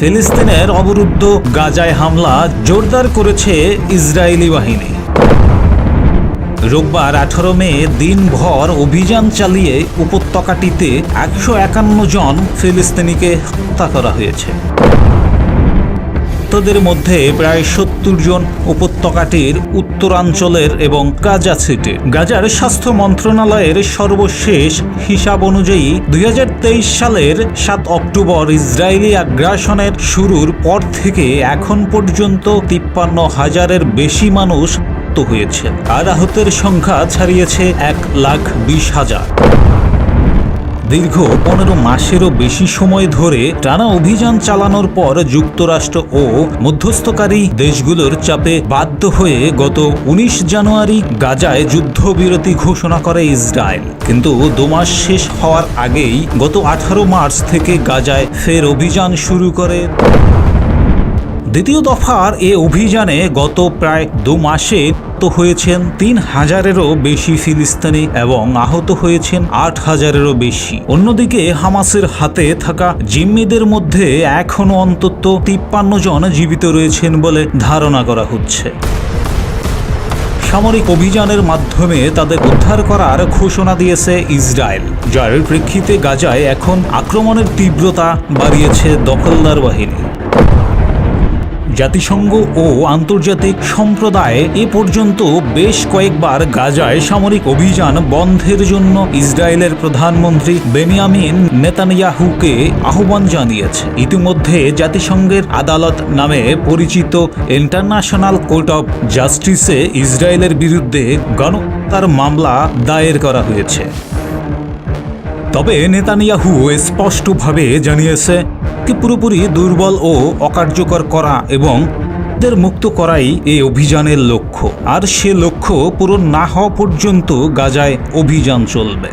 ফিলিস্তিনের অবরুদ্ধ গাজায় হামলা জোরদার করেছে ইসরায়েলি বাহিনী। রোববার আঠারো মে দিনভর অভিযান চালিয়ে উপত্যকাটিতে একশো একান্ন জন ফিলিস্তিনিকে হত্যা করা হয়েছে। তাদের মধ্যে প্রায় সত্তর জন উপত্যকাটির উত্তরাঞ্চলের এবং গাজা সিটি গাজার স্বাস্থ্য মন্ত্রণালয়ের সর্বশেষ হিসাব অনুযায়ী দুই হাজার তেইশ সালের সাত অক্টোবর ইসরায়েলি আগ্রাসনের শুরুর পর থেকে এখন পর্যন্ত তিপ্পান্ন হাজারের বেশি মানুষ হয়েছে আর আহতের সংখ্যা ছাড়িয়েছে এক লাখ বিশ হাজার। দীর্ঘ পনেরো মাসেরও বেশি সময় ধরে টানা অভিযান চালানোর পর যুক্তরাষ্ট্র ও মধ্যস্থকারী দেশগুলোর চাপে বাধ্য হয়ে গত উনিশ জানুয়ারি গাজায় যুদ্ধবিরতি ঘোষণা করে ইসরায়েল। কিন্তু দুমাস শেষ হওয়ার আগেই গত আঠারো মার্চ থেকে গাজায় ফের অভিযান শুরু করে। দ্বিতীয় দফার এ অভিযানে গত প্রায় দু মাসে তো হয়েছেন তিন হাজারেরও বেশি ফিলিস্তিনি এবং আহত হয়েছেন আট হাজারেরও বেশি। অন্যদিকে হামাসের হাতে থাকা জিম্মিদের মধ্যে এখনও অন্তত তিপ্পান্ন জন জীবিত রয়েছেন বলে ধারণা করা হচ্ছে। সামরিক অভিযানের মাধ্যমে তাদের উদ্ধার করার ঘোষণা দিয়েছে ইসরায়েল। যার প্রেক্ষিতে গাজায় এখন আক্রমণের তীব্রতা বাড়িয়েছে দখলদার বাহিনী। জাতিসংঘ ও আন্তর্জাতিক সম্প্রদায় এ পর্যন্ত বেশ কয়েকবার গাজায় সামরিক অভিযান বন্ধের জন্য ইসরায়েলের প্রধানমন্ত্রী বেনিয়ামিন নেতানিয়াহুকে আহ্বান জানিয়েছে। ইতিমধ্যে জাতিসংঘের আদালত নামে পরিচিত ইন্টারন্যাশনাল কোর্ট অফ জাস্টিসে ইসরায়েলের বিরুদ্ধে গণহত্যার মামলা দায়ের করা হয়েছে। তবে নেতানিয়াহু স্পষ্টভাবে জানিয়েছে কি পুরোপুরি দুর্বল ও অকার্যকর করা এবং দের মুক্ত করাই এই অভিযানের লক্ষ্য। আর সে লক্ষ্য পূরণ না হওয়া পর্যন্ত গাজায় অভিযান চলবে।